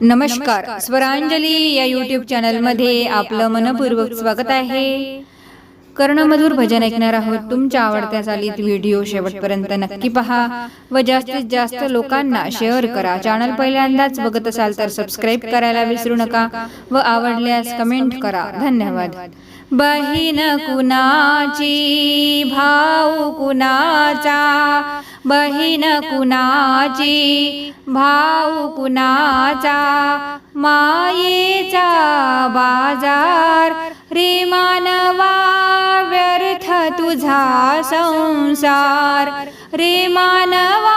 नमस्कार. स्वरांजली या यूट्यूब चॅनलमध्ये आपलं मनपूर्वक स्वागत आहे. कर्णमधुर भजन ऐकणार आहोत तुमच्या आवडत्या चालीत व्हिडिओ शेवटपर्यंत नक्की पहा. व जास्तीत जास्त लोकांना शेअर करा. चॅनल पहिल्यांदाच बघत असाल तर सबस्क्राईब करायला विसरू नका. व आवडल्यास कमेंट करा. धन्यवाद. बहीण कुणाची भाऊ कुणाचा? बहीण कुणाची भाऊ कुणाचा मायेचा बाजार रे मानवा व्यर्थ तुझा संसार रे मानवा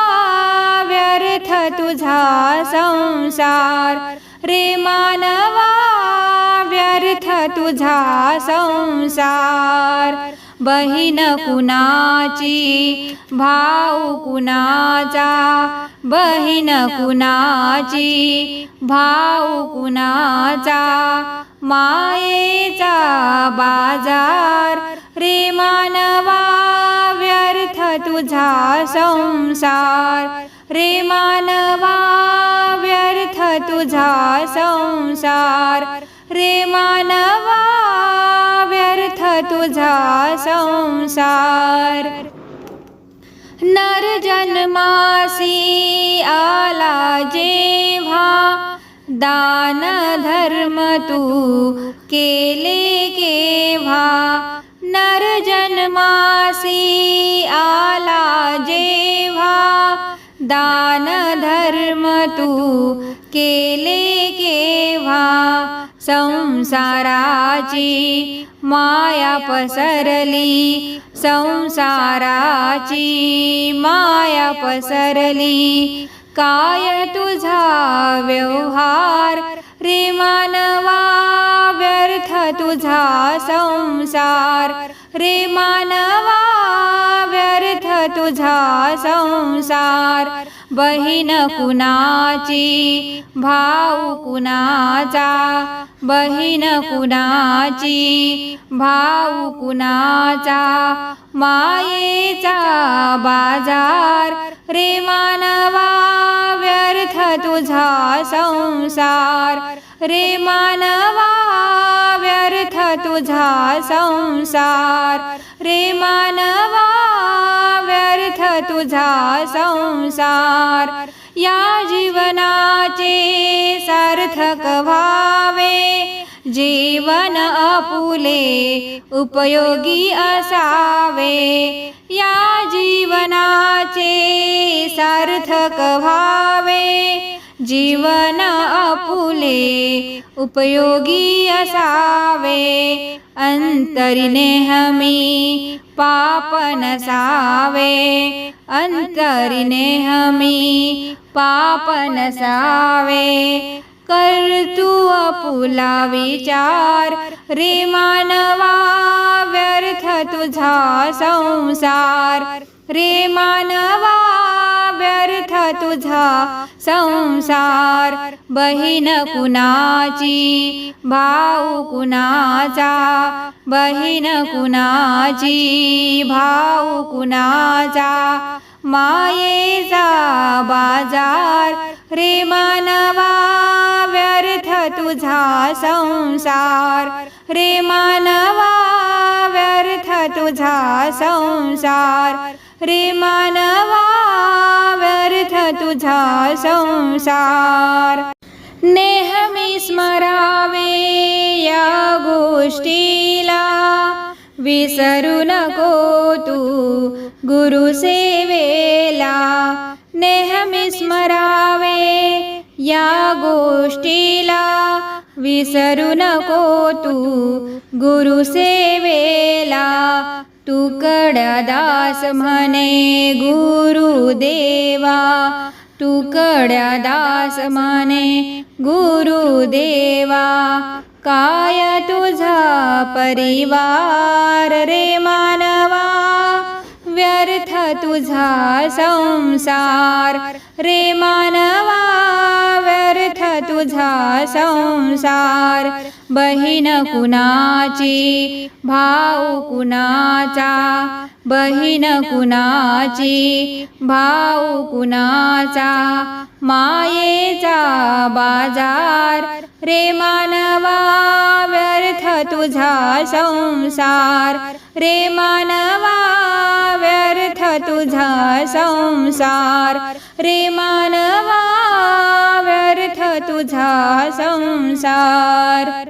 व्यर्थ तुझा संसार रे मानवा व्यर्थ तुझा संसार बहीण कुणाची भाऊ कुणाचा बहीण कुणाची भाऊ कुणाचा मायेचा बाजार रे मानवा व्यर्थ तुझा संसार. रे मानवा व्यर्थ तुझा संसार. रे मानवा तुझा संसार। नर जन्मासी आला जेव्हा दान धर्म तू केले केव्हा? नर जन्मासी आला जेव्हा दान धर्म तू केले केव्हा? संसाराची माया पसरली. संसाराची माया पसरली. काय तुझा व्यवहार? रे मानवा व्यर्थ तुझा संसार. रे मानवा तुझा संसार बहीण कुणाची? भाऊ कुणाचा? बहीण कुणाची? भाऊ कुणाचा? मायेचा बाजार रे मानवा व्यर्थ तुझा संसार. रे मानवा व्यर्थ तुझा संसार. रे मानवा तुझा संसार या जीवनाचे सार्थक व्हावे. जीवन अपुले उपयोगी असावे. या जीवनाचे सार्थक व्हावे. जीवन अपुले उपयोगी असावे अंतरिने हमी पाप नसावे अंतरिने हमी पाप नसावे कर अपुला विचार रे मानवा व्यर्थ तुझा संसार। रे मानवा व्यर्थ तुझा संसार बहीण कुणाची भाऊ कुणाचा बहीण कुणाची भाऊ कुणाचा मायेचा बाजार रे मानवा व्यर्थ तुझा संसार रे मानवा व्यर्थ तुझा संसार रे मानवा तुझा संसार। नेहमी स्मरावे या गोष्टीला। विसरू नको तू गुरुसेवेला नेहमी स्मरावे या गोष्टीला। विसरू नको तू गुरु गुरुसेवेला तू दास म्हणे गुरुदेवा तू दास म्हणे गुरुदेवा काय तुझा परिवार रे मानवा? व्यर्थ तुझा संसार रे मानवा. व्यर्थ तुझा संसार बहीण कुणाची भाऊ कुणाचा? बहीण कुणाची भाऊ कुणाचा? मायेचा बाजार रे मानवा व्यर्थ तुझा संसार. रे मानवा व्यर्थ तुझा संसार. रे मानवा व्यर्थ तुझा संसार.